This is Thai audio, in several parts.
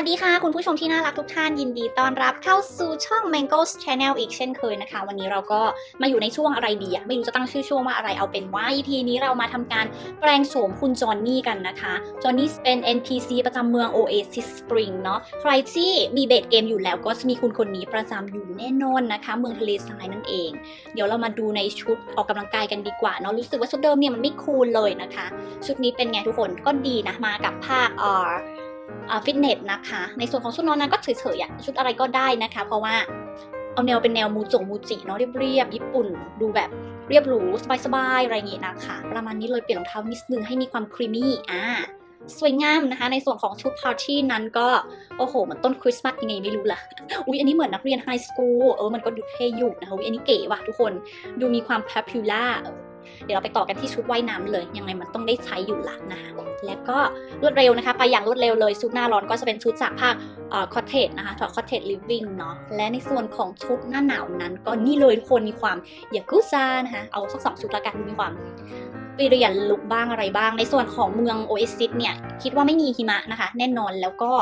วัสดีค่ะ คุณผู้ชมที่น่ารักทุกท่านยินดีต้อนรับเข้าสู่ช่อง Mango's Channel อีกเช่นเคยนะคะ วันนี้เราก็มาอยู่ในช่วงอะไรดีอะไม่รู้จะตั้งชื่อช่วงว่าอะไรเอาเป็นว่า EP นี้เรามาทำการแปลงโฉมคุณจอห์นนี่กันนะคะจอห์นนี่เป็น NPC ประจำเมือง Oasis Spring เนาะใครที่มีเบสเกมอยู่แล้วก็จะมีคุณคนนี้ประจำอยู่แน่นอนนะคะ เมืองทะเลทรายนั่นเอง เดี๋ยวเรามาดูในชุดออกกำลังกายกันดีกว่าเนาะรู้สึกว่าชุดเดิมเนี่ยมันไม่คูลเลยนะคะ ชุดนี้เป็นไงทุกคนก็ดีนะมากับภาคเอ่อ ฟิตเนสนะคะ ในส่วนของชุดนอนนั้นก็เฉยๆอะชุดอะไรก็ได้นะคะ เพราะว่าเอาแนวเป็นแนวมูจงมูจิเนาะเรียบๆญี่ปุ่น ดูแบบเรียบหรูสบายๆอะไรอย่างงี้นะคะ ประมาณนี้เลยเปลี่ยนรองเท้านิดนึงให้มีความครีมมี่อ่าสวยงามนะคะ ในส่วนของชุดพาร์ตี้นั้นก็ โอ้โหเหมือนต้นคริสต์มาสยังไงไม่รู้ล่ะ อุ๊ยอันนี้เหมือนนักเรียนไฮสคูลเออมันก็ดูเท่อยู่นะคะอุ๊ยอันนี้เก๋ว่ะทุกคนดูมีความ popular เออเดี๋ยวเราไปต่อกันที่ชุดว่ายน้ำเลย ยังไงมันต้องได้ใช้อยู่ละนะคะ แล้วก็รวดเร็วนะคะ ไปอย่างรวดเร็วเลยชุดหน้าร้อนก็จะเป็นชุดจากภาคอเทจนะคะถอดคอเทจลิฟวิ่งเนาะและในส่วนของชุดหน้าหนาวนั้น ก็นี่เลยทุกคนมีความยากุซ่านะคะเอาสักสองชุดละกันมีความเปลี่ยนลุคบ้างอะไรบ้าง ในส่วนของเมืองโอเอซิสเนี่ยคิดว่าไม่มีหิมะนะคะ แน่นอนแล้วก็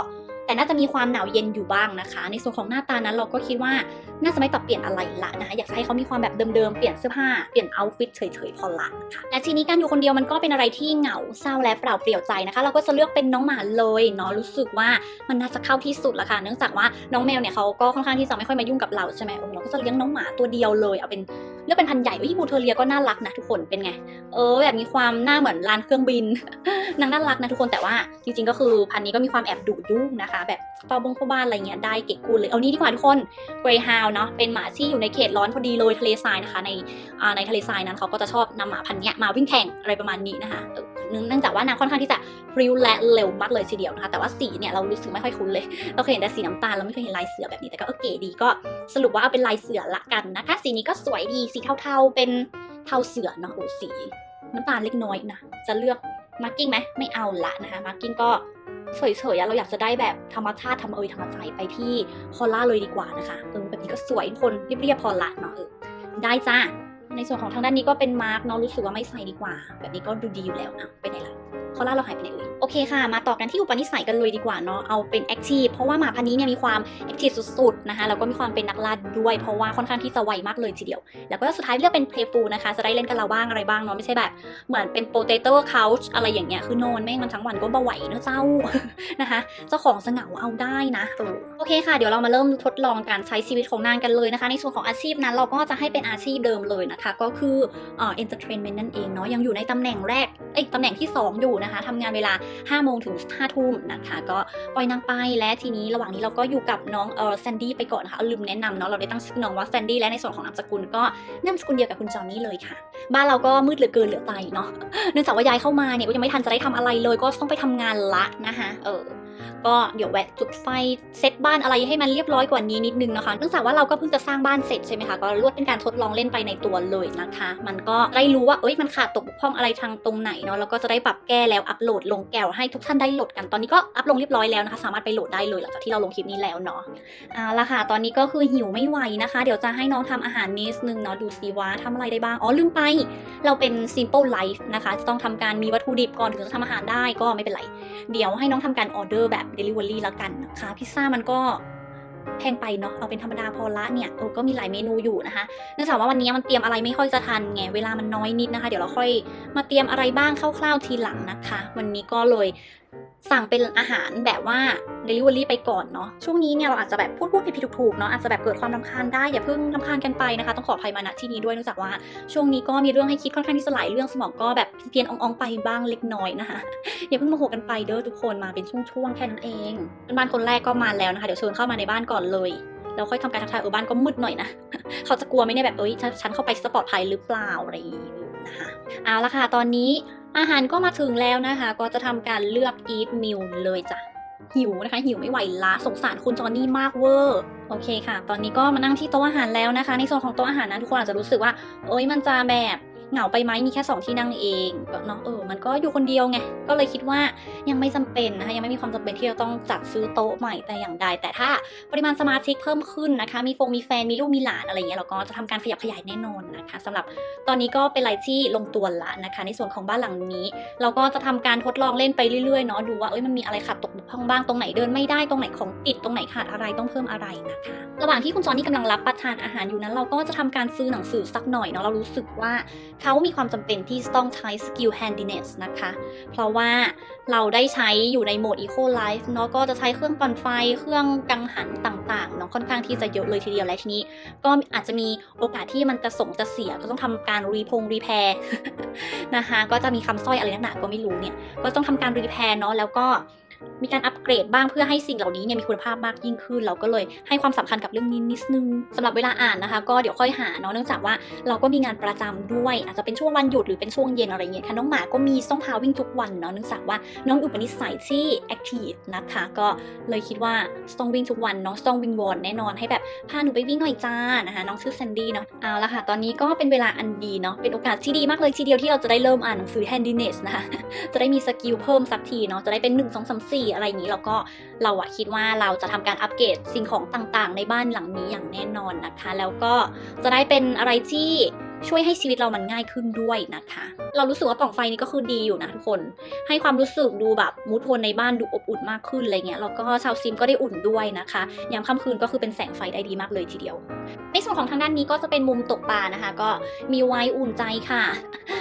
แต่น่าจะมีความหนาวเย็นอยู่บ้างนะคะ ในส่วนของหน้าตานั้นเราก็คิดว่าน่าจะไม่ปรับเปลี่ยนอะไรละนะคะอยากให้เขามีความแบบเดิมๆเปลี่ยนเสื้อผ้าเปลี่ยนเอาท์ฟิตเฉยๆพอละค่ะและทีนี้การอยู่คนเดียวมันก็เป็นอะไรที่เหงาเศร้าและเปล่าเปลี่ยวใจนะคะ เราก็จะเลือกเป็นน้องหมาเลยเนาะรู้สึกว่ามันน่าจะเข้าที่สุดละค่ะ เนื่องจากว่าน้องแมวเนี่ยเขาก็ค่อนข้างที่จะไม่ค่อยมายุ่งกับเราใช่ไหมเออเราก็จะเลี้ยงน้องหมาตัวเดียวเลยเอาเป็นเลือกเป็นพันใหญ่เอ้ยบูเทอเรียก็น่ารักนะทุกคนเป็นไง เออแบบมีความหน้าเหมือนลานเครื่องบินนางน่ารักนะทุกคนแต่ว่าจริงๆก็คือพันนี้ก็มีความแอบดุยุ่งนะคะ แบบเฝ้าบงเฝ้าบ้านอะไรเงี้ยได้เก๋กูเลยเอานี่ดีกว่าทุกคนเกรย์ฮาวเนาะเป็นหมาที่อยู่ในเขตร้อนพอดีเลยทะเลทรายนะคะในในทะเลทรายนั้นเขาก็จะชอบนำหมาพันธุ์นี้มาวิ่งแข่งอะไรประมาณนี้นะคะเนื่องจากว่านางค่อนข้างที่จะพริ้วและเร็วมากเลยทีเดียวนะคะแต่ว่าสีเนี่ยเรารู้สึกไม่ค่อยคุ้นเลย เราเคยเห็นแต่สีน้ำตาลเราไม่เคยเห็นลายเสือแบบนี้แต่ก็โอเคดีก็สรุปว่าเอาเป็นลายเสือละกันนะคะ สีนี้ก็สวยดีสีเทาๆเป็นเทาเสือเนาะโอ้สีน้ำตาลเล็กน้อยนะจะเลือกมาร์กิ้งไหมไม่เอาละนะคะมาร์กิ้งก็ เฉยๆเราอยากจะได้แบบธรรมชาติทำเอยธรรมใจไปที่คอล่าเลยดีกว่านะคะเออแบบนี้ก็สวยคนเรียบๆพอละเนาะเออได้จ้า ในส่วนของทางด้านนี้ก็เป็นมาร์กเนาะรู้สึกว่าไม่ใส่ดีกว่า แบบนี้ก็ดูดีอยู่แล้วอะไปไหนละคอล่าเราหายไปไหนเอ่ยโอเคค่ะ มาต่อกันที่อุปนิสัยกันเลยดีกว่าเนาะเอาเป็นแอคทีฟเพราะว่าหมาพันนี้เนี่ยมีความแอคทีฟสุดๆนะคะแล้วก็มีความเป็นนักล่าด้วย เพราะว่าค่อนข้างที่จะไวมากเลยทีเดียว แล้วก็สุดท้ายเลือกเป็นเพลฟูนะคะจะได้เล่นกับเราบ้างอะไรบ้างเนาะไม่ใช่แบบ เหมือนเป็นโปเตโต้คา c h อะไรอย่างเงี้ยคือนอนแม่งมันทั้งวันก็บ่ไหวเนอะเจ้านะคะเจ้าของสงเหงาเอาได้นะโอเคค่ะเดี๋ยวเรามาเริ่มทดลองการใช้ชีวิตของนางกันเลยนะคะ ในส่วนของอาชีพนั้นเราก็จะให้เป็นอาชีพเดิมเลยนะคะก็คือเอ่อ entertainment นั่นเองเนาะยังอยู่ในตำแหน่งแรกเอ้ตำแหน่งที่สองอยู่นะคะทำงานเวลา 5 โมงถึง 5 ทุ่มนะคะ ก็ปล่อยนางไปและทีนี้ระหว่างนี้เราก็อยู่กับน้องเออแซนดี้ไปก่อนนะคะลืมแนะนำเนาะเราได้ตั้งชื่อน้องว่าแซนดี้และในส่วนของนามสกุลก็นามสกุลเดียวกับคุณจอห์นนี่เลยค่ะ บ้านเราก็มืดเหลือเกินเหลือไปเนาะเนื่องจากว่าย้ายเข้ามาเนี่ยก็ยังไม่ทันจะได้ทำอะไรเลย ก็ต้องไปทำงานละนะคะเออ ก็เดี๋ยวแวะจุดไฟเซตบ้านอะไรให้มันเรียบร้อยกว่านี้นิดนึงนะคะเนื่องจากว่าเราก็เพิ่งจะสร้างบ้านเสร็จใช่ไหมคะก็รวดเป็นการทดลองเล่นไปในตัวเลยนะคะ มันก็ได้รู้ว่าเอ้ยมันขาดตกบกพร่องอะไรทางตรงไหนเนาะแล้วก็จะได้ปรับแก้แล้วอัปโหลดลงแก้วให้ทุกท่านได้โหลดกันตอนนี้ก็อัปลงเรียบร้อยแล้วนะคะ สามารถไปโหลดได้เลยหลังจากที่เราลงคลิปนี้แล้วเนาะเอาละค่ะตอนนี้ก็คือหิวไม่ไหวนะคะ เดี๋ยวจะให้น้องทำอาหารนิดนึงเนาะดูซิว่าทำอะไรได้บ้างอ๋อลืมไป เราเป็น simple life นะคะจะต้องทำการมีวัตถุดิบก่อนถึงจะทำอาหารได้ก็ไม่เป็นไร เดี๋ยวให้น้องทำการออเดอร์แบบ Delivery แล้วกันนะคะ พิซซ่ามันก็แพงไปเนาะเอาเป็นธรรมดาพอละเนี่ยเออก็มีหลายเมนูอยู่นะคะ เนื่องจากว่าวันนี้มันเตรียมอะไรไม่ค่อยจะทันไงเวลามันน้อยนิดนะคะ เดี๋ยวเราค่อยมาเตรียมอะไรบ้างคร่าวๆทีหลังนะคะ วันนี้ก็เลย สั่งเป็นอาหารแบบว่า Delivery ไปก่อนเนาะช่วงนี้เนี่ยเราอาจจะแบบพูดพูดผิดๆถูกๆเนาะอาจจะแบบเกิดความรำคาญได้อย่าเพิ่งรำคาญกันไปนะคะ ต้องขออภัยมาณที่นี้ด้วยเนื่องจากว่า ช่วงนี้ก็มีเรื่องให้คิดค่อนข้างที่จะหลายเรื่องสมองก็แบบเพี้ยนอ่องๆไปบ้างเล็กน้อยนะคะอย่าเพิ่งโมโหกันไปเด้อทุกคนมาเป็นช่วงๆแค่นั้นเองเพื่อนบ้านคนแรกก็มาแล้วนะคะเดี๋ยวเชิญเข้ามาในบ้านก่อนเลยแล้วค่อยทำการทักทายเออบ้านก็มืดหน่อยนะ เขาจะกลัวไหมเนี่ยแบบเอ้ยฉันเข้าไปจะปลอดภัยหรือเปล่าอะไรอย่างงี้นะคะเอาละค่ะตอนนี้ อาหารก็มาถึงแล้วนะคะ ก็จะทำการเลือก eat meal เลยจ้ะ หิวนะคะ หิวไม่ไหวละสงสารคุณจอนนี่มากเวอร์โอเคค่ะ ตอนนี้ก็มานั่งที่โต๊ะอาหารแล้วนะคะ ในส่วนของโต๊ะอาหารนะทุกคนอาจจะรู้สึกว่า เอ้ยมันจะแบบ เหงาไปไหมมีแค่สองที่นั่งเองก็เนาะเออมันก็อยู่คนเดียวไงก็เลยคิดว่ายังไม่จำเป็นนะคะยังไม่มีความจำเป็นที่จะต้องจัดซื้อโต๊ะใหม่แต่อย่างใด แต่ถ้าปริมาณสมาชิกเพิ่มขึ้นนะคะมีฟงมีแฟนมีลูกมีหลานอะไรเงี้ยเราก็จะทำการขยับขยายแน่นอนนะคะสำหรับตอนนี้ก็เป็นอะไรที่ลงตัวละนะคะ ในส่วนของบ้านหลังนี้ เราก็จะทำการทดลองเล่นไปเรื่อยๆเนาะดูว่าเอ้ยมันมีอะไรขาดตกบกพร่องบ้างตรงไหนเดินไม่ได้ตรงไหนของติดตรงไหนขาดอะไรต้องเพิ่มอะไรนะคะ ระหว่างที่คุณจอนนี่กำลังรับประทานอาหารอยู่นั้น เราก็จะทำการซื้อหนังสือสักหน่อยเนาะเรารู้สึกว่าเขามีความจำเป็นที่ต้องใช้สกิล handiness นะคะ เพราะว่าเราได้ใช้อยู่ในโหมด eco life เนาะก็จะใช้เครื่องปั่นไฟเครื่องกังหันต่างๆเนาะค่อนข้างที่จะเยอะเลยทีเดียวและทีนี้ ก็อาจจะมีโอกาสที่มันจะส่งจะเสียก็ต้องทำการรีพงรีแพร์นะคะก็จะมีคำสร้อยอะไรนักหนาก็ไม่รู้เนี่ยก็ต้องทำการรีแพร์เนาะแล้วก็ มีการอัปเกรดบ้างเพื่อให้สิ่งเหล่านี้เนี่ยมีคุณภาพมากยิ่งขึ้น เราก็เลยให้ความสำคัญกับเรื่องนี้นิดนึงสำหรับเวลาอ่านนะคะ ก็เดี๋ยวค่อยหาเนาะเนื่องจากว่าเราก็มีงานประจำด้วย อาจจะเป็นช่วงวันหยุดหรือเป็นช่วงเย็นอะไรเงี้ยค่ะน้องหมาก็มีต้องพาวิ่งทุกวันเนาะเนื่องจากว่าน้องอุปนิสัยที่แอคทีฟนะคะก็เลยคิดว่าต้องวิ่งทุกวันเนาะต้องวิ่งวอนแน่นอนให้แบบพาหนูไปวิ่งหน่อยจ้านะคะน้องชื่อแซนดี้เนาะเอาละค่ะตอนนี้ก็เป็นเวลาอันดีเนาะเป็นโอกาสที่ดีมากเลยทีเดียวที่เราจะได้เริ่มอ่านหนังสือ handiness นะคะจะได้มีสกิลเพิ่มสักทีเนาะจะได้เป็น1 2 3 4 อะไรอย่างนี้แล้วก็เราอะคิดว่าเราจะทำการอัปเกรดสิ่งของต่างๆ ในบ้านหลังนี้อย่างแน่นอนนะคะ แล้วก็จะได้เป็นอะไรที่ ช่วยให้ชีวิตเรามันง่ายขึ้นด้วยนะคะ เรารู้สึกว่าปล่องไฟนี้ก็คือดีอยู่นะทุกคน ให้ความรู้สึกดูแบบมูทโทนในบ้านดูอบอุ่นมากขึ้นอะไรเงี้ย แล้วก็ชาวซิมก็ได้อุ่นด้วยนะคะ ยามค่ำคืนก็คือเป็นแสงไฟได้ดีมากเลยทีเดียว ในส่วนของทางด้านนี้ก็จะเป็นมุมตกปลานะคะ ก็มีไว้อุ่นใจค่ะ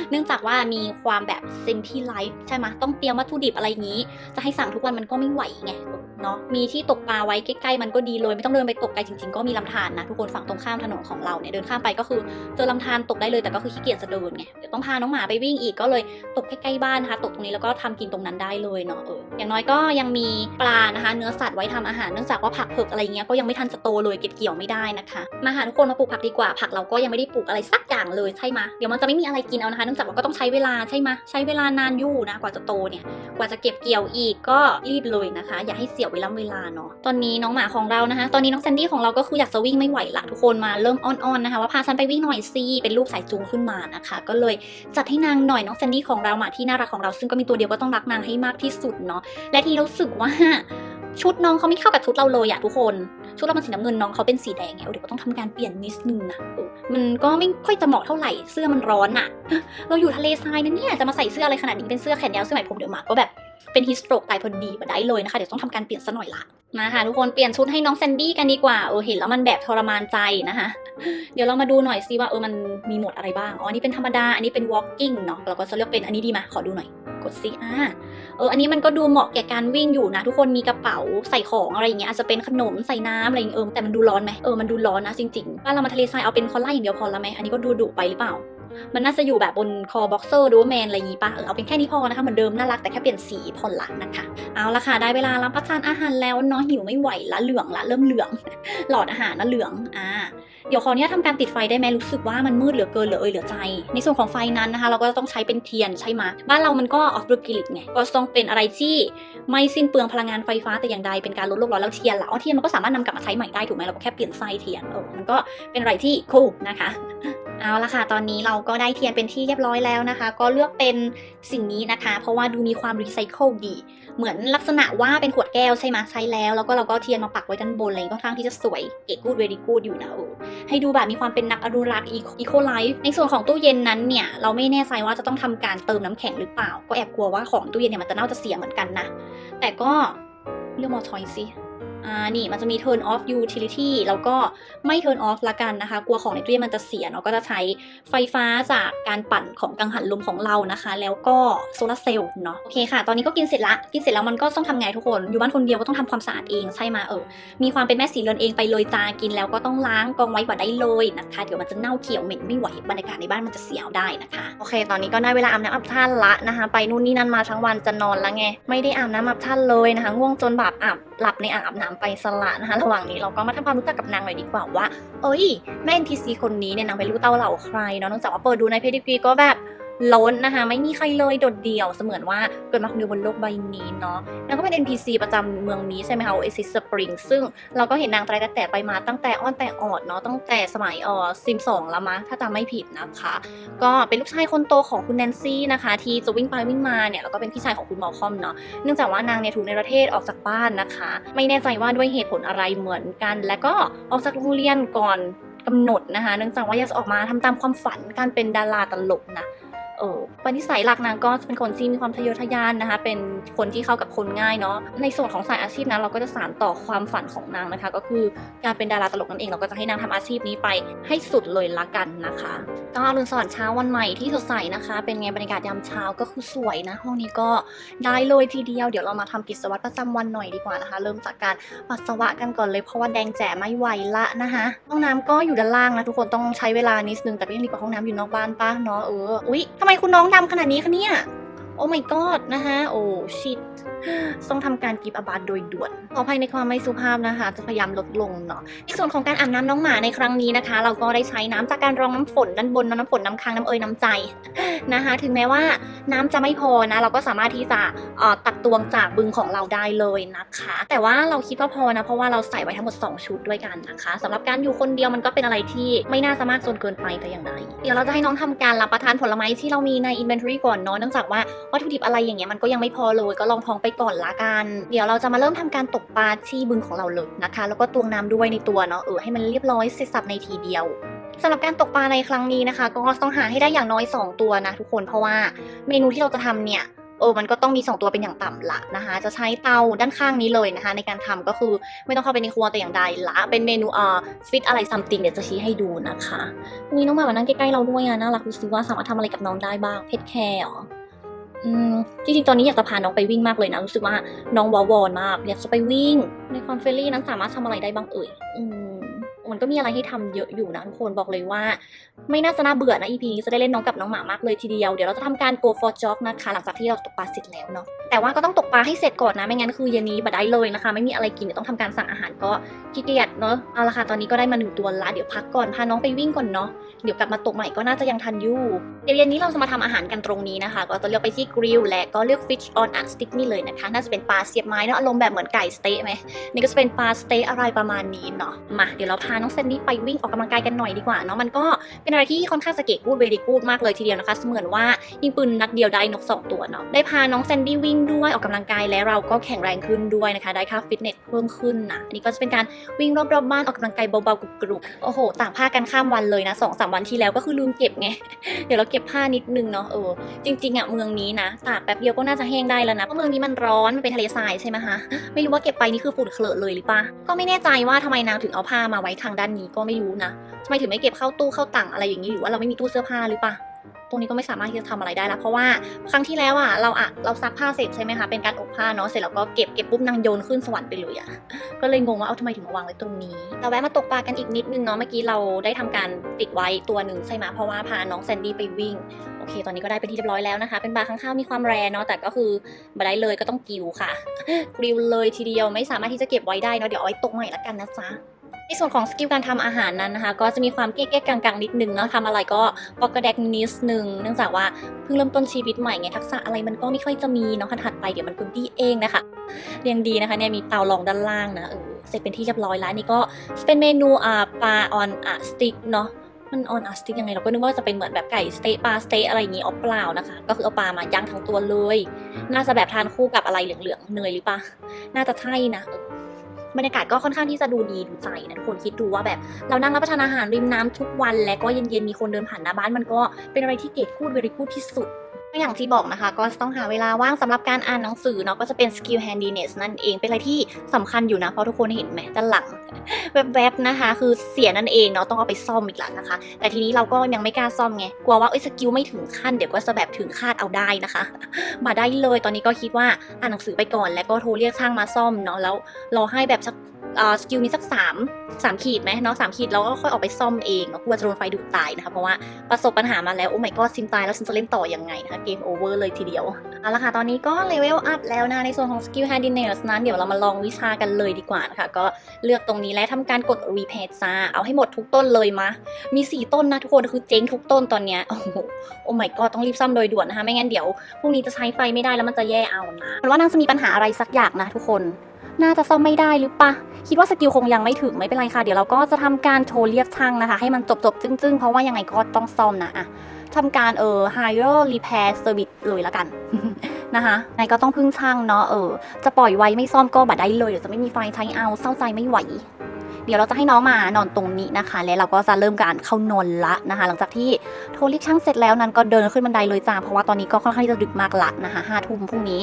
เนื่องจากว่ามีความแบบซิมพี่ไลฟ์ใช่ไหมต้องเตรียมวัตถุดิบอะไรอย่างนี้ จะให้สั่งทุกวันมันก็ไม่ไหวไงเนาะมีที่ตกปลาไว้ใกล้ๆมันก็ดีเลย ไม่ต้องเดินไปตกไกลจริง ๆ ก็มีลำธารนะทุกคนฝั่งตรงข้ามถนนของเราเนี่ยเดินข้ามไปก็คือเจอลำธารตกได้เลยแต่ก็คือขี้เกียจจะเดินไงเดี๋ยวต้องพาน้องหมาไปวิ่งอีกก็เลยตกใกล้ๆบ้านนะคะ ตกตรงนี้แล้วก็ทำกินตรงนั้นได้เลยเนาะเอออย่างน้อยก็ยังมีปลานะคะ เนื้อสัตว์ไว้ทำอาหารเนื่องจากว่าผักเผือกอะไรเงี้ยก็ยังไม่ทันจะโตเลยเก็บเกี่ยวไม่ได้นะคะมาหาทุกคนมาปลูกผักดีกว่าผักเราก็ยังไม่ได้ปลูกอะไรสักอย่างเลยใช่ไหมเดี๋ยวมันจะไม่มีอะไรกินเอานะคะเนื่องจากว่าก็ต้องใช้เวลาใช่ไหมใช้เวลานานอยู่นะกว่าจะโตเนี่ยกว่าจะเก็บเกี่ยวอีกก็รีบเลยนะคะ อย่าให้เสียเวลาเวลาเนาะตอนนี้น้องหมาของเรานะคะ ตอนนี้น้องแซนดี้ของเราก็คืออยากจะวิ่งไม่ไหวละทุกคนมาเริ่มอ้อนๆนะคะว่าพาฉันไปวิ่งหน่อยสิเป็นรูปสายจูงขึ้นมานะคะ ก็เลยจัดให้นางหน่อยน้องแซนดี้ของเราหมาที่น่ารักของเรา ซึ่งก็มีตัวเดียวก็ต้องรักนางให้มากที่สุดเนาะและที่รู้สึกว่าชุดน้องเขาไม่เข้ากับชุดเราเลยอะทุกคน ชุดเรามันสีน้ำเงินน้องเขาเป็นสีแดงไงเดี๋ยวก็ต้องทำการเปลี่ยนนิดนึงนะมันก็ไม่ค่อยจะเหมาะเท่าไหร่เสื้อมันร้อนอะเราอยู่ทะเลทรายนะเนี่ยจะมาใส่เสื้ออะไรขนาดนี้เป็นเสื้อแขนยาวเสื้อไหมพรมเดี๋ยวหมาก็แบบ เป็นฮิสโตรกตายพอดีมาได้เลยนะคะ เดี๋ยวต้องทำการเปลี่ยนซะหน่อยละมาค่ะทุกคนเปลี่ยนชุดให้น้องแซนดี้กันดีกว่าเออเห็นแล้วมันแบบทรมานใจนะคะเดี๋ยวเรามาดูหน่อยซิว่าเออมันมีหมดอะไรบ้างอ๋อนนี้เป็นธรรมดาอันนี้เป็น walking เนาะเราก็จะเลือกเป็นอันนี้ดีมาขอดูหน่อยกดซิอ่าเอออันนี้มันก็ดูเหมาะแก่การวิ่งอยู่นะ ทุกคนมีกระเป๋าใส่ของอะไรอย่างเงี้ยอาจจะเป็นขนมใส่น้ำอะไรอย่างเงี้ยเออแต่มันดูร้อนไหมเออมันดูร้อนนะจริงๆว่าเรามาทะเลทรายเอาเป็นคอลล่าอย่างเดียวพอแล้วไหมอันนี้ก็ดูดุไปหรือเปล่า มันน่าจะอยู่แบบบนคอบ็อกเซอร์หรือว่าแมนอะไรอย่างนี้ปะเออเอาเป็นแค่นี้พอนะคะเหมือนเดิมน่ารักแต่แค่เปลี่ยนสีผ่อนละนะคะ เอาละค่ะ ได้เวลารับประทานอาหารแล้วเนาะหิวไม่ไหวละเหลืองละเริ่มเหลือง หลอดอาหารละเหลืองอ่า เดี๋ยวขออนุญาตทำการติดไฟได้ไหมรู้สึกว่ามันมืดเหลือเกินเหลือเอยเหลือใจ ในส่วนของไฟนั้นนะคะ เราก็ต้องใช้เป็นเทียนใช่ไหมบ้านเรามันก็ออฟบริกิลิตไงก็ต้องเป็นอะไรที่ไม่สิ้นเปลืองพลังงานไฟฟ้าแต่อย่างใดเป็นการลดโลกร้อนแล้วเทียนละอ๋อเทียนมันก็สามารถนำกลับมาใช้ใหม่ได้ถูกไหมเราก็แค่เปลี่ยนไส้เทียนเออมันก็เป็นอะไรที่คูลนะคะเอาละค่ะ ตอนนี้เราก็ได้เทียนเป็นที่เรียบร้อยแล้วนะคะ ก็เลือกเป็นสิ่งนี้นะคะ เพราะว่าดูมีความรีไซเคิลดี เหมือนลักษณะว่าเป็นขวดแก้วใช่ไหมใช้แล้ว แล้วก็เราก็เทียนมาปักไว้ด้านบนอะไรค่อนข้างที่จะสวยเก๋กูดเวรีกูดอยู่นะเออให้ดูแบบมีความเป็นนักอนุรักษ์อีโคไลฟ์ในส่วนของตู้เย็นนั้นเนี่ยเราไม่แน่ใจว่าจะต้องทำการเติมน้ำแข็งหรือเปล่า ก็แอบกลัวว่าของตู้เย็นเนี่ยมันจะเน่าจะเสียเหมือนกันนะแต่ก็เลือกมอชอยสิ อ่านี่มันจะมี turn off utility แล้วก็ไม่ turn off ละกันนะคะ กลัวของในตู้เย็นมันจะเสียเนาะก็จะใช้ไฟฟ้าจากการปั่นของกังหันลมของเรานะคะ แล้วก็โซลาร์เซลล์เนาะโอเคค่ะ ตอนนี้ก็กินเสร็จละกินเสร็จแล้วมันก็ต้องทำไงทุกคน อยู่บ้านคนเดียวก็ต้องทำความสะอาดเองใช่ไหมเออมีความเป็นแม่สีเรือนเองไปเลยจ้ากินแล้วก็ต้องล้างกองไว้บ่าได้เลยนะคะเดี๋ยวมันจะเน่าเขียวเหม็นไม่ไหวบรรยากาศในบ้านมันจะเสียได้นะคะโอเค ตอนนี้ก็ได้เวลาอาบน้ำอาบท่านละนะคะ ไปนู่นนี่นั่นมาทั้งวันจะนอนแล้วไงไม่ได้อาบน้ำอาบท่านเลยนะคะ ง่วงจนแบบอาบหลับในอ่างอาบน้ำไปสละนะคะระหว่างนี้เราก็มาทำความรู้จักกับนางหน่อยดีกว่าว่า เอ้ยแม่ NPC คนนี้เนี่ยนางเป็นลูกเต้าเหล่าใครเนาะนอกจากว่าเปิดดูในเพจดีก็แบบ ล้นนะคะ ไม่มีใครเลยโดดเดี่ยวเสมือนว่าเกิดมาคนเดียวบนโลกใบนี้เนาะนางก็เป็น NPC ประจำเมืองนี้ใช่ไหมคะ Oasis Spring ซึ่งเราก็เห็นนางไตรแต่ไปมาตั้งแต่อ้อนแต่ออดเนาะตั้งแต่สมัยออซิมสองแล้วมะถ้าจำไม่ผิดนะคะ ก็เป็นลูกชายคนโตของคุณแนนซี่นะคะ ที่จะวิ่งไปวิ่งมาเนี่ยแล้วก็เป็นพี่ชายของคุณมอลคอมเนาะเนื่องจากว่านางเนี่ยถูกในประเทศออกจากบ้านนะคะ ไม่แน่ใจว่าด้วยเหตุผลอะไรเหมือนกัน และก็ออกจากโรงเรียนก่อนกำหนดนะคะเนื่องจากว่าอยากจะออกมาทำตามความฝันการเป็นดาราตลกนะ เออปณิสัยหลักนางก็จะเป็นคนที่มีความทะเยอทะยานนะคะ เป็นคนที่เข้ากับคนง่ายเนาะ ในส่วนของสายอาชีพนั้นเราก็จะสานต่อความฝันของนางนะคะ ก็คือการเป็นดาราตลกนั่นเอง เราก็จะให้นางทำอาชีพนี้ไปให้สุดเลยละกันนะคะ ก็อรุณสวัสดิ์เช้าวันใหม่ที่สดใสนะคะ เป็นไงบรรยากาศยามเช้าก็คือสวยนะ ห้องนี้ก็ได้เลยทีเดียว เดี๋ยวเรามาทำกิจวัตรประจำวันหน่อยดีกว่านะคะ เริ่มจากการปัสสาวะกันก่อนเลย เพราะว่าแดงแจ๋ไม่ไหวละนะคะ ห้องน้ำก็อยู่ด้านล่างนะทุกคน ต้องใช้เวลานิดนึง แต่ก็ยังดีกว่าห้องน้ำอยู่นอกบ้านป้าเนาะ เออ อุ๊ยทำไมคุณน้องดำขนาดนี้คะเนี่ย โอ้ my god นะคะโอ้ shit ต้องทำการกิฟต์อบาโดยด่วน ขออภัยในความไม่สุภาพนะคะ จะพยายามลดลงเนาะในส่วนของการอาบน้ำน้องหมาในครั้งนี้นะคะ เราก็ได้ใช้น้ำจากการรองน้ำฝนด้านบนน้ำฝนน้ำค้างน้ำเอยน้ำใจนะคะ ถึงแม้ว่าน้ำจะไม่พอนะ เราก็สามารถที่จะตักตวงจากบึงของเราได้เลยนะคะ แต่ว่าเราคิดว่าพอนะ เพราะว่าเราใส่ไว้ทั้งหมด 2 ชุดด้วยกันนะคะสำหรับการอยู่คนเดียวมันก็เป็นอะไรที่ไม่น่าจะมากจนเกินไปแต่อย่างใดเดี๋ยวเราจะให้น้องทำการรับประทานผลไม้ที่เรามีใน inventory ก่อนเนาะเนื่องจากว่า วัตถุดิบอะไรอย่างเงี้ยมันก็ยังไม่พอเลยก็ลองท้องไปก่อนละกันเดี๋ยวเราจะมาเริ่มทำการตกปลาที่บึงของเราเลยนะคะ แล้วก็ตวงน้ำด้วยในตัวเนาะเออให้มันเรียบร้อยเสร็จสับในทีเดียวสำหรับการตกปลาในครั้งนี้นะคะ ก็ต้องหาให้ได้อย่างน้อย 2 ตัวนะทุกคนเพราะว่าเมนูที่เราจะทำเนี่ยเออมันก็ต้องมี 2 ตัวเป็นอย่างต่ำละนะคะ จะใช้เตาด้านข้างนี้เลยนะคะ ในการทำก็คือไม่ต้องเข้าไปในครัวแต่อย่างใดละเป็นเมนูเอ่อฟิตอะไรซัมติงเดี๋ยวจะชี้ให้ดูนะคะมีน้องหมามานั่งใกล้ๆเราด้วยอะน่ารักดูสิว่าสามารถทำอะไรกับน้องได้บ้างเพ t แคร์หรอ จริงๆ ตอนนี้อยากจะพาน้องไปวิ่งมากเลยนะ รู้สึกว่าน้องวอวอนมาก อยากจะไปวิ่ง ในความเฟรลี่นั้นสามารถทำอะไรได้บ้างเอ่ยอืมมันก็มีอะไรให้ทำเยอะอยู่นะทุกคนบอกเลยว่า ไม่น่าจะน่าเบื่อนะ EP นี้จะได้เล่นน้องกับน้องหมามากเลยทีเดียว เดี๋ยวเราจะทำการ go for jog นะคะ หลังจากที่เราตกปลาเสร็จแล้วเนาะแต่ว่าก็ต้องตกปลาให้เสร็จก่อนนะ ไม่งั้นคือเย็นนี้บัดได้เลยนะคะ ไม่มีอะไรกินเดี๋ยวต้องทำการสั่งอาหารก็ขี้เกียจเนาะเอาละค่ะตอนนี้ก็ได้มาหนึ่งตัวละเดี๋ยวพักก่อนพาน้องไปวิ่งก่อนเนาะ เดี๋ยวกลับมาตกใหม่ก็น่าจะยังทันอยู่ เดี๋ยวเย็นนี้เราจะมาทำอาหารกันตรงนี้นะคะ ก็จะเลือกไปที่กริลและก็เลือก fish on a stick นี่เลยนะคะ น่าจะเป็นปลาเสียบไม้เนาะอารมณ์แบบเหมือนไก่สเต๊ะไหมนี่ก็จะเป็นปลาสเต๊ะอะไรประมาณนี้เนาะมาเดี๋ยวเราพาน้องแซนดี้ไปวิ่งออกกำลังกายกันหน่อยดีกว่าเนาะมันก็เป็นอะไรที่ค่อนข้างสเกตกูดเวดีกูดมากเลยทีเดียวนะคะเสมือนว่ายิงปืนนัดเดียวได้นกสองตัวเนาะได้พาน้องแซนดี้วิ่งด้วยออกกำลังกายและเราก็แข็งแรงขึ้นด้วยนะคะ ได้ค่าฟิตเนสเพิ่มขึ้นนะอันนี้ก็จะเป็นการวิ่งรอบๆบ้านออกกำลังกายเบาๆกรุบๆโอ้โหต่างผ้ากันข้ามวันเลยนะสองสามวันที่แล้วก็คือลืมเก็บไง เดี๋ยวเราเก็บผ้านิดนึงเนาะ เออ จริงๆอะเมืองนี้นะ ตากแป๊บเดียวก็น่าจะแห้งได้แล้วนะ เพราะเมืองนี้มันร้อน มันเป็นทะเลทรายใช่ไหมคะ ไม่รู้ว่าเก็บไปนี่คือฝุ่นเคลอะเลยหรือปะก็ไม่แน่ใจว่าทำไมนางถึงเอาผ้ามาไว้ทางด้านนี้ก็ไม่รู้นะทำไมถึงไม่เก็บเข้าตู้เข้าตังอะไรอย่างนี้หรือว่าเราไม่มีตู้เสื้อผ้าหรือปะ ตรงนี้ก็ไม่สามารถที่จะทำอะไรได้แล้วเพราะว่าครั้งที่แล้วอะเราอะเราซักผ้าเสร็จใช่ไหมคะเป็นการอบผ้าเนาะเสร็จแล้วก็เก็บเก็บปุ๊บนางโยนขึ้นสวรรค์ไปเลยอะก็เลยงงว่าเอาทำไมถึงมาวางไว้ตรงนี้ เราแวะมาตกปลากันอีกนิดนึงเนาะเมื่อกี้เราได้ทำการติดไว้ตัวหนึ่งใช่ไหมเพราะว่าพาน้องแซนดี้ไปวิ่งโอเค ตอนนี้ก็ได้เป็นที่เรียบร้อยแล้วนะคะ เป็นปลาข้างข้าวมีความแรเนาะแต่ก็คือมาได้เลยก็ต้องกิวค่ะกิวเลยทีเดียวไม่สามารถที่จะเก็บไว้ได้เนาะเดี๋ยวเอาไว้ตกใหม่ละกันนะจ๊ะ ในส่วนของสกิลการทำอาหารนั้นนะคะ ก็จะมีความเก๊กๆกังๆนิดนึงเนาะทำอะไรก็ปอกกระแดกนิดนึงเนื่องจากว่าเพิ่งเริ่มต้นชีวิตใหม่ไงทักษะอะไรมันก็ไม่ค่อยจะมีเนาะถัดไปเดี๋ยวมันก็ดีเองนะคะเรียงดีนะคะเนี่ยมีเตารองด้านล่างนะเออเสร็จเป็นที่เรียบร้อยแล้วนี่ก็เป็นเมนูอ่าปลาออนอะสติกเนาะมันออนอาสติกยังไงเราก็นึกว่าจะเป็นเหมือนแบบไก่สเต๊ะปลาสเต๊ะอะไรอย่างงี้ออเปล่านะคะ ก็คือเอาปลามาย่างทั้งตัวเลย น่าจะแบบทานคู่กับอะไรเหลืองๆเนยหรือปะน่าจะใช่นะเออ บรรยากาศก็ค่อนข้างที่จะดูดีดูใจนะทุกคนคิดดูว่าแบบ เรานั่งรับประทานอาหารริมน้ำทุกวัน และก็เย็นๆมีคนเดินผ่านหน้าบ้านมันก็เป็นอะไรที่เกตกูดเวริกูดที่สุด อย่างที่บอกนะคะ ก็จะต้องหาเวลาว่างสำหรับการอ่านหนังสือเนาะก็จะเป็น skill handiness นั่นเองเป็นอะไรที่สำคัญอยู่นะ เพราะทุกคนเห็นไหมด้านหลังแวบๆนะคะ คือเสียนั่นเองเนาะต้องเอาไปซ่อมอีกแล้วนะคะ แต่ทีนี้เราก็ยังไม่กล้าซ่อมไงกลัวว่าเอ้สกิลไม่ถึงขั้นเดี๋ยวก็จะแบบถึงคาดเอาได้นะคะ มาได้เลยตอนนี้ก็คิดว่าอ่านหนังสือไปก่อน แล้วก็โทรเรียกช่างมาซ่อมเนาะแล้วรอให้แบบสัก สกิลนี้สักสามสามขีดไหมเนาะสามขีดแล้วก็ค่อยออกไปซ่อมเองเนาะกลัวจะโดนไฟดูดตายนะคะ เพราะว่าประสบปัญหามาแล้ว โอ้ my god ซินตายแล้วซินจะเล่นต่อยังไงนะคะเกมโอเวอร์เลยทีเดียวเอาละค่ะ ตอนนี้ก็เลเวลอัพแล้วนะในส่วนของสกิล handiness นั้นเดี๋ยวเรามาลองวิชากันเลยดีกว่านะคะ ก็เลือกตรงนี้และทำการกด repair จ้าเอาให้หมดทุกต้นเลยมะ มีสี่ต้นนะทุกคนคือเจ๊งทุกต้นตอนเนี้ยโอ้โหโอ้ my god ต้องรีบซ่อมโดยด่วนนะคะไม่งั้นเดี๋ยวพรุ่งนี้จะใช้ไฟไม่ได้แล้วมันจะแย่เอานะเพราะว่าน่าจะมีปัญหาอะไรสักอย่างนะทุกคน น่าจะซ่อมไม่ได้หรือปะคิดว่าสกิลคงยังไม่ถึงไม่เป็นไรค่ะ เดี๋ยวเราก็จะทำการโทรเรียกช่างนะคะ ให้มันจบจบจึ้งๆ เพราะว่ายังไงก็ต้องซ่อมนะอะทำการเออ hire repair service เลยละกันนะคะนายก็ต้องพึ่งช่างเนาะเออจะปล่อยไว้ไม่ซ่อมก็บัดได้เลยเดี๋ยวจะไม่มีไฟใช้เอาเศร้าใจไม่ไหว เดี๋ยวเราจะให้น้องมานอนตรงนี้นะคะ และเราก็จะเริ่มการเข้านอนละนะคะ หลังจากที่โทรเรียกช่างเสร็จแล้วนั้นก็เดินขึ้นบันไดเลยจ้าเพราะว่าตอนนี้ก็ค่อนข้างที่จะดึกมากละนะคะห้าทุ่มพรุ่งนี้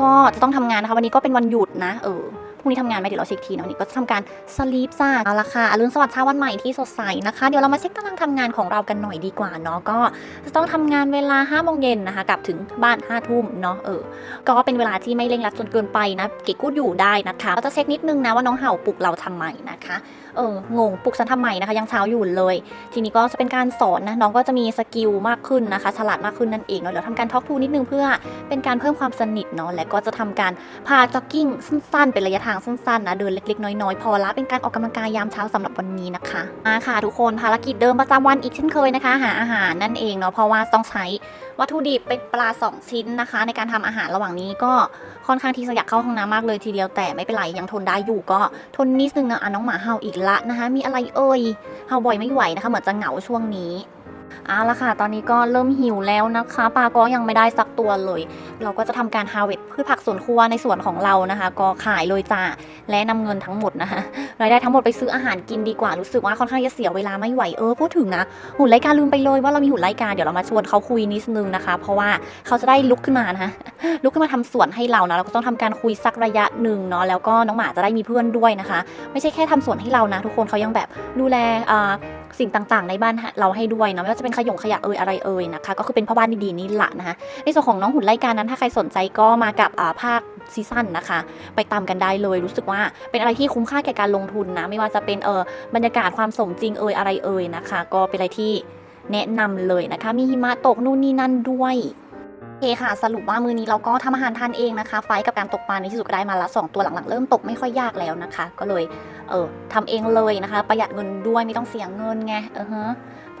ก็จะต้องทำงานนะคะวันนี้ก็เป็นวันหยุดนะเออพรุ่งนี้ทำงานไหมเดี๋ยวเราเช็คทีนะนี่ก็จะทำการสลีปจ้าเอาละค่ะอรุณสวัสดิ์เช้าวันใหม่ที่สดใสนะคะ เดี๋ยวเรามาเช็คตารางทำงานของเรากันหน่อยดีกว่าเนาะก็จะต้องทำงานเวลา5้าโมงเย็นนะคะกลับถึงบ้าน5้าทุ่มเนาะเออก็เป็นเวลาที่ไม่เร่งรัดจนเกินไปนะเก๋กูดอยู่ได้นะคะก็จะเช็คนิดนึงนะว่าน้องเห่าปลุกเราทำไมนะคะเอองงปลุกฉันทำไมนะคะ ยังเช้าอยู่เลย ทีนี้ก็จะเป็นการสอนนะน้องก็จะมีสกิลมากขึ้นนะคะ ฉลาดมากขึ้นนั่นเองเนาะเดี๋ยวทำการทอกทูนิดนึงเพื่อเป็นการเพิ่มความสนิทเนาะและก็จะทำการพาจ็อกกิ้งสั้นๆ เป็นระยะทางสั้นๆนะเดินเล็กๆ น้อยๆ พอละเป็นการออกกำลังกายยามเช้าสำหรับวันนี้นะคะมาค่ะทุกคนภารกิจเดิมประจำวันอีกเช่นเคยนะคะ หาอาหารนั่นเองเนาะเพราะว่าต้องใช้ วัตถุดิบเป็นปลาสองชิ้นนะคะ ในการทำอาหารระหว่างนี้ก็ค่อนข้างที่จะอยากเข้าห้องน้ำมากเลยทีเดียวแต่ไม่เป็นไรยังทนได้อยู่ก็ทนนิดนึงนะอะน้องหมาเห่าอีกละนะคะ มีอะไรเอ่ยเห่าบ่อยไม่ไหวนะคะ เหมือนจะเหงาช่วงนี้ เอาละค่ะ ตอนนี้ก็เริ่มหิวแล้วนะคะ ปลาก็ยังไม่ได้สักตัวเลย เราก็จะทำการ harvest พืชผักสวนครัวในสวนของเรานะคะ ก็ขายเลยจ้า และนำเงินทั้งหมดนะคะรายได้ทั้งหมดไปซื้ออาหารกินดีกว่า รู้สึกว่าค่อนข้างจะเสียเวลาไม่ไหว เออ พูดถึงนะ หุ่นไลกาลืมไปเลยว่าเรามีหุ่นไลกา เดี๋ยวเรามาชวนเขาคุยนิดนึงนะคะ เพราะว่าเขาจะได้ลุกขึ้นมานะคะ ลุกขึ้นมาทำสวนให้เรานะ เราก็ต้องทำการคุยสักระยะหนึ่งเนาะ แล้วก็น้องหมาจะได้มีเพื่อนด้วยนะคะ ไม่ใช่แค่ทำสวนให้เรานะ ทุกคนเขายังแบบดูแลอ่า สิ่งต่างๆ ในบ้านเราให้ด้วยเนาะไม่ว่าจะเป็นขยงขยะเอ่ยอะไรเอ่ยนะคะก็คือเป็นพ่อบ้านดีๆนี่แหละนะคะในส่วนของน้องหุ่นไล่การนั้นถ้าใครสนใจก็มากับภาคซีซั่นนะคะ ไปตามกันได้เลยรู้สึกว่าเป็นอะไรที่คุ้มค่าแก่การลงทุนนะไม่ว่าจะเป็นเออบรรยากาศความสมจริงเอ่ยอะไรเอ่ยนะคะ ก็เป็นอะไรที่แนะนำเลยนะคะ มีหิมะตกนู่นนี่นั่นด้วยโอเคค่ะสรุปว่ามือนี้เราก็ทำอาหารทานเองนะคะ ไฟกับการตกปลาในที่สุดได้มาละสองตัวหลังๆ เริ่มตกไม่ค่อยยากแล้วนะคะ ก็เลย เออทำเองเลยนะคะ ประหยัดเงินด้วยไม่ต้องเสียเงินไงเออฮะ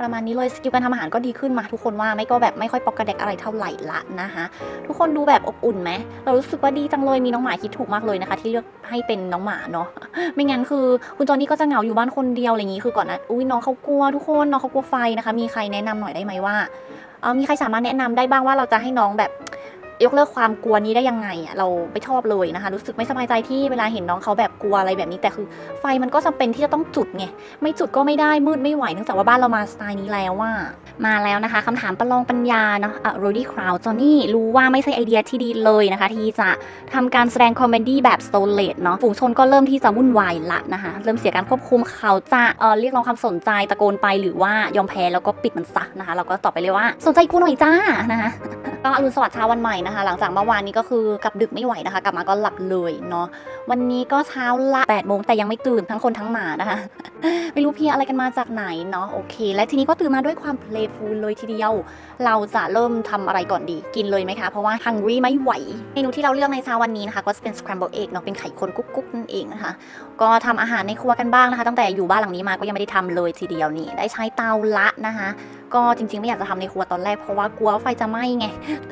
ประมาณนี้เลยสกิลการทำอาหารก็ดีขึ้นมา ทุกคนว่าไม่ก็แบบไม่ค่อยปอกกระแดกอะไรเท่าไหร่ละนะคะทุกคนดูแบบอบอุ่นไหมเรารู้สึกว่าดีจังเลยมีน้องหมาคิดถูกมากเลยนะคะ ที่เลือกให้เป็นน้องหมาเนาะไม่งั้นคือคุณจอนนี่ก็จะเหงาอยู่บ้านคนเดียวอะไรอย่างนี้คือก่อนนะอุ้ยน้องเขากลัวทุกคนน้องเขากลัวไฟนะคะ มีใครแนะนำหน่อยได้ไหมว่าเออมีใครสามารถแนะนำได้บ้างว่าเราจะให้น้องแบบ ยกเลิกความกลัวนี้ได้ยังไงอะเราไม่ชอบเลยนะคะ รู้สึกไม่สบายใจที่เวลาเห็นน้องเขาแบบกลัวอะไรแบบนี้แต่คือ ไฟมันก็จำเป็นที่จะต้องจุดไงไม่จุดก็ไม่ได้มืดไม่ไหวเนื่องจากว่าบ้านเรามาสไตล์นี้แล้วว่า มาแล้วนะคะคำถามประลองปัญญาเนาะอะ Rudy Crowd จอนนี่รู้ว่าไม่ใช่ไอเดียที่ดีเลยนะคะ ที่จะทำการแสดงคอมเมดี้แบบ s t o l e t เนาะฝูงชนก็เริ่มที่จะวุ่นวายละนะคะ เริ่มเสียการควบคุมเขาจะเออเรียกร้องความสนใจตะโกนไปหรือว่ายอมแพ้แล้วก็ปิดมันซะนะคะเราก็ตอบไปเลยว่า สนใจกูหน่อยจ้านะคะก็อรุณสวัสดิ์เช้าวันใหม่นะคะ หลังจากเมื่อวานนี้ก็คือกลับดึกไม่ไหวนะคะ กลับมาก็หลับเลยเนาะวันนี้ก็เช้าละ8โมงแต่ยังไม่ตื่นทั้งคนทั้งหมานะคะ ไม่รู้เพียอะไรกันมาจากไหนเนาะโอเค และทีนี้ก็ตื่นมาด้วยความเพล playful เลยทีเดียว เราจะเริ่มทำอะไรก่อนดี กินเลยไหมคะ เพราะว่า hungry ไม่ไหว เมนูที่เราเลือกในเช้าวันนี้นะคะ ก็จะเป็น scramble egg เนาะเป็นไข่คนกุ๊กกุ๊กนั่นเองนะคะ ก็ทำอาหารในครัวกันบ้างนะคะ ตั้งแต่อยู่บ้านหลังนี้มาก็ยังไม่ได้ทำเลยทีเดียวนี่ ได้ใช้เตาละนะคะ ก็จริงๆ ไม่อยากจะทำในครัวตอนแรกเพราะว่ากลัวไฟจะไหม้ไง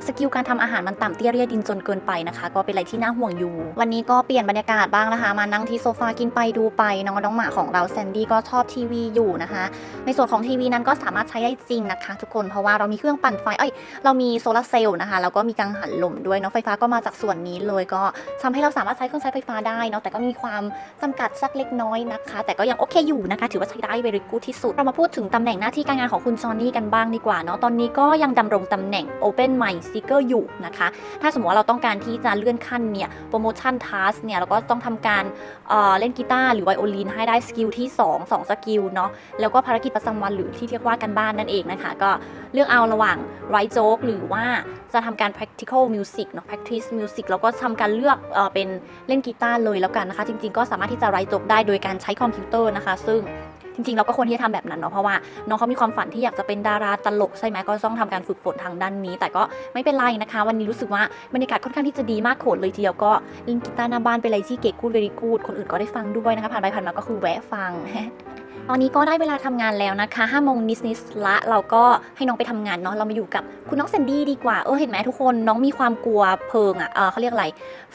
สกิลการทำอาหารมันต่ำเตี้ยเรียดินจนเกินไปนะคะ ก็เป็นอะไรที่น่าห่วงอยู่ วันนี้ก็เปลี่ยนบรรยากาศบ้างนะคะ มานั่งที่โซฟากินไปดูไปน้องน้องหมาของเราแซนดี้ก็ชอบทีวีอยู่นะคะ ในส่วนของทีวีนั้นก็สามารถใช้ได้จริงนะคะทุกคนเพราะว่าเรามีเครื่องปั่นไฟเอ้ยเรามีโซลาร์เซลล์นะคะแล้วก็มีกังหันลมด้วยเนาะไฟฟ้าก็มาจากส่วนนี้เลยก็ทำให้เราสามารถใช้เครื่องใช้ไฟฟ้าได้เนาะแต่ก็มีความจำกัดสักเล็กน้อยนะคะ แต่ก็ยังโอเคอยู่นะคะ ถือว่าใช้ได้ very good ที่สุด เรามาพูดถึงตำแหน่งหน้าที่การงานของคุณจอนนี่กันบ้างดีกว่าเนาะตอนนี้ก็ยังดำรงตำแหน่ง Open ม่ซีเกอร์อยู่นะคะ ถ้าสมมติว่าเราต้องการที่จะเลื่อนขั้นเนี่ยโปรโมชั่นทัสเนี่ยเราก็ต้องทำการเเล่นกีตาร์หรือไวโอลินให้ได้สกิลที่ 2 2สกิลเนาะแล้วก็ภารกิจประจำวันหรือที่เรียกว่ากันบ้านนั่นเองนะคะ ก็เลือกเอาระหว่างไรโจ๊กหรือว่าจะทำการ practical music เนาะ practice music แล้วก็ทำการเลือกเออเป็นเล่นกีตาร์เลยแล้วกันนะคะ จริง ๆ ก็สามารถที่จะไรโจ๊กได้โดยการใช้คอมพิวเตอร์นะคะ ซึ่งจริงๆ เราก็ควรที่จะทำแบบนั้นเนาะเพราะว่าน้องเขามีความฝันที่อยากจะเป็นดาราตลกใช่ไหมก็ต้องทำการฝึกฝนทางด้านนี้ แต่ก็ไม่เป็นไรนะคะ วันนี้รู้สึกว่าบรรยากาศค่อนข้างที่จะดีมากโขดเลยทีเดียวก็เล่นกีตาร์หน้าบ้านเป็นอะไรที่เก๋กูดเวรีกูดคนอื่นก็ได้ฟังด้วยนะคะผ่านไปผ่านมาก็คือแวะฟัง ตอนนี้ก็ได้เวลาทำงานแล้วนะคะ5โมงนิดๆละ เราก็ให้น้องไปทำงานเนาะ เรามาอยู่กับคุณน้องแซนดี้ดีกว่า เออเห็นไหมทุกคนน้องมีความกลัวเพลิงอะ เออเขาเรียกอะไร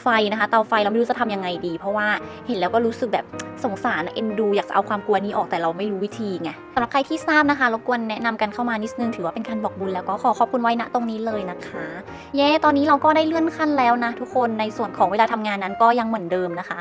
ไฟนะคะ เตาไฟเราไม่รู้จะทำยังไงดี เพราะว่าเห็นแล้วก็รู้สึกแบบสงสารเอ็นดู อยากจะเอาความกลัวนี้ออกแต่เราไม่รู้วิธีไงสำหรับใครที่ทราบนะคะรบกวนแนะนำกันเข้ามานิดนึงถือว่าเป็นการบอกบุญแล้วก็ขอขอบคุณไว้ณตรงนี้เลยนะคะ เย้ตอนนี้เราก็ได้เลื่อนขั้นแล้วนะทุกคนในส่วนของเวลาทำงานนั้นก็ยังเหมือนเดิมนะคะ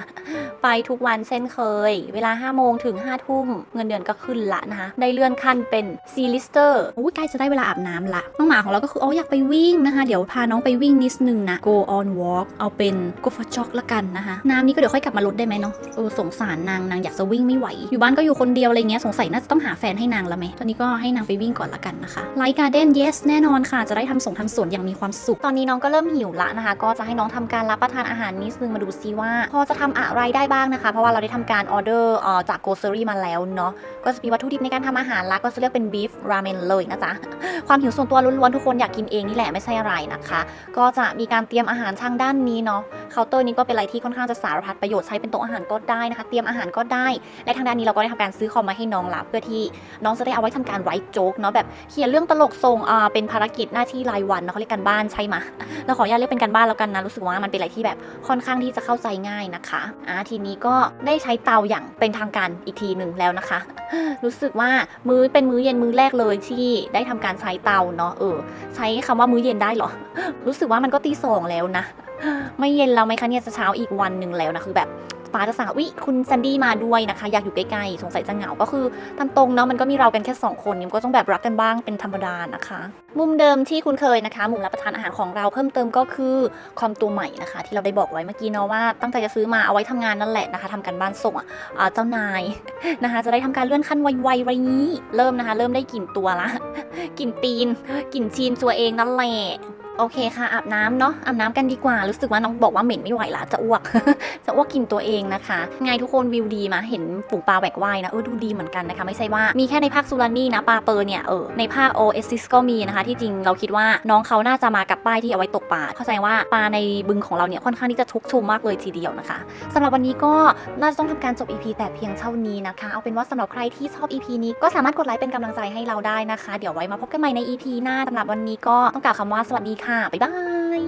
ไปทุกวันเช่นเคย เวลา5โมงถึง5ทุ่มเงินเดือนก็ขึ้นละนะคะ ได้เลื่อนขั้นเป็นซีลิสเตอร์อุ้ยใกล้จะได้เวลาอาบน้ำละน้องหมาของเราก็คืออ๋ออยากไปวิ่งนะคะ เดี๋ยวพาน้องไปวิ่งนิดนึงนะ go on walk เอาเป็น go for jog ละกันนะคะ น้ำนี้ก็เดี๋ยวค่อยกลับมาลดได้ไหมเนาะเออสงสารนางนางอยากจะวิ่งไม่ไหว อยู่บ้านก็อยู่คนเดียวอะไรเงี้ยสงสัยน่าจะต้องหาแฟนให้นางแล้วไหมตอนนี้ก็ให้นางไปวิ่งก่อนละกันนะคะไลท์การ์เด้น yes แน่นอนค่ะจะได้ทำส่งทำสวนอย่างมีความสุข ตอนนี้น้องก็เริ่มหิวละนะคะ ก็จะให้น้องทำการรับประทานอาหารนิดนึงมาดูซิว่า พอจะทำอะไรได้บ้างนะคะ เพราะว่าเราได้ทำการออเดอร์จากโกเซอรี่มาแล้วเนาะก็จะมีวัตถุดิบในการทำอาหารละก็จะเลือกเป็นบีฟราเมนเลยนะจ๊ะ ความหิวส่วนตัวล้วนๆทุกคนอยากกินเองนี่แหละไม่ใช่อะไรนะคะ ก็จะมีการเตรียมอาหารทางด้านนี้เนาะเคาน์เตอร์นี้ก็เป็นอะไรที่ค่อนข้างจะสารพัดประโยชน์ใช้เป็นโต๊ะอาหารก็ได้นะคะ เตรียมอาหารก็ได้ และทางด้านนี้เราก็ได้ทำการซื้อคอมมาให้น้องละเพื่อที่น้องจะได้เอาไว้ทำการไว้โจ๊กเนาะแบบเขียนเรื่องตลกส่งเป็นภารกิจหน้าที่รายวันเนาะเขาเรียกกันบ้านใช่ไหมเราขออนุญาตเรียกเป็นการบ้านแล้วกันนะรู้สึกว่ามันเป็นอะไรที่แบบค่อนข้างที่จะเข้าใจง่ายนะคะอ่าทีนี้ก็ได้ใช้เตาอย่างเป็นทางการอีกทีหนึ่งแล้วนะคะรู้สึกว่ามื้อเป็นมื้อเย็นมื้อแรกเลยที่ได้ทำการใช้เตาเนาะเออ ใช้คำว่ามื้อเย็นได้เหรอ รู้สึกว่ามันก็ตีสองแล้วนะ ไม่เย็นแล้วไหมคะเนี่ยจะเช้าอีกวันหนึ่งแล้วนะคือแบบ ป้าจะสั่งวิคุณแซนดี้มาด้วยนะคะ อยากอยู่ใกล้ๆสงสัยจะเหงาก็คือตามตรงเนาะมันก็มีเรากันแค่สองคนนี่ยมันก็ต้องแบบรักกันบ้างเป็นธรรมดานะคะ มุมเดิมที่คุณเคยนะคะ มุมรับประทานอาหารของเราเพิ่มเติมก็คือคอมตัวใหม่นะคะ ที่เราได้บอกไว้เมื่อกี้เนาะว่าตั้งใจจะซื้อมาเอาไว้ทำงานนั่นแหละนะคะทำกันบ้านส่งอะเจ้านายนะคะ จะได้ทำการเลื่อนขั้นไวๆไวนี้ เริ่มนะคะ เริ่มได้กลิ่นตัวละกลิ่นตีนกลิ่นชีนตัวเองนั่นแหละ โอเคค่ะอาบน้ำเนาะอาบน้ำกันดีกว่า รู้สึกว่าน้องบอกว่าเหม็นไม่ไหวละจะอ้วก จะอ้วกกินตัวเองนะคะ ไงทุกคนวิวดีมาเห็นฝูงปลาแหวกว่ายนะเออดูดีเหมือนกันนะคะ ไม่ใช่ว่ามีแค่ในภาคซูรานี่นะปลาเปอร์เนี่ยเออในภาคโอเอซิสก็มีนะคะ ที่จริงเราคิดว่าน้องเขาน่าจะมากับป้ายที่เอาไว้ตกปลาเข้าใจว่าปลาในบึงของเราเนี่ยค่อนข้างที่จะทุกชุมมากเลยทีเดียวนะคะสำหรับวันนี้ก็น่าจะต้องทำการจบ EP แต่เพียงเท่านี้นะคะ เอาเป็นว่าสำหรับใครที่ชอบ EP นี้ก็สามารถกดไลค์เป็นกำลังใจให้เราได้นะคะ เดี๋ยวไว้มาพบกันใหม่ใน EP หน้าสำหรับวันนี้ก็ต้องกล่าวคำว่าสวัสดีค่ะ บ๊ายบาย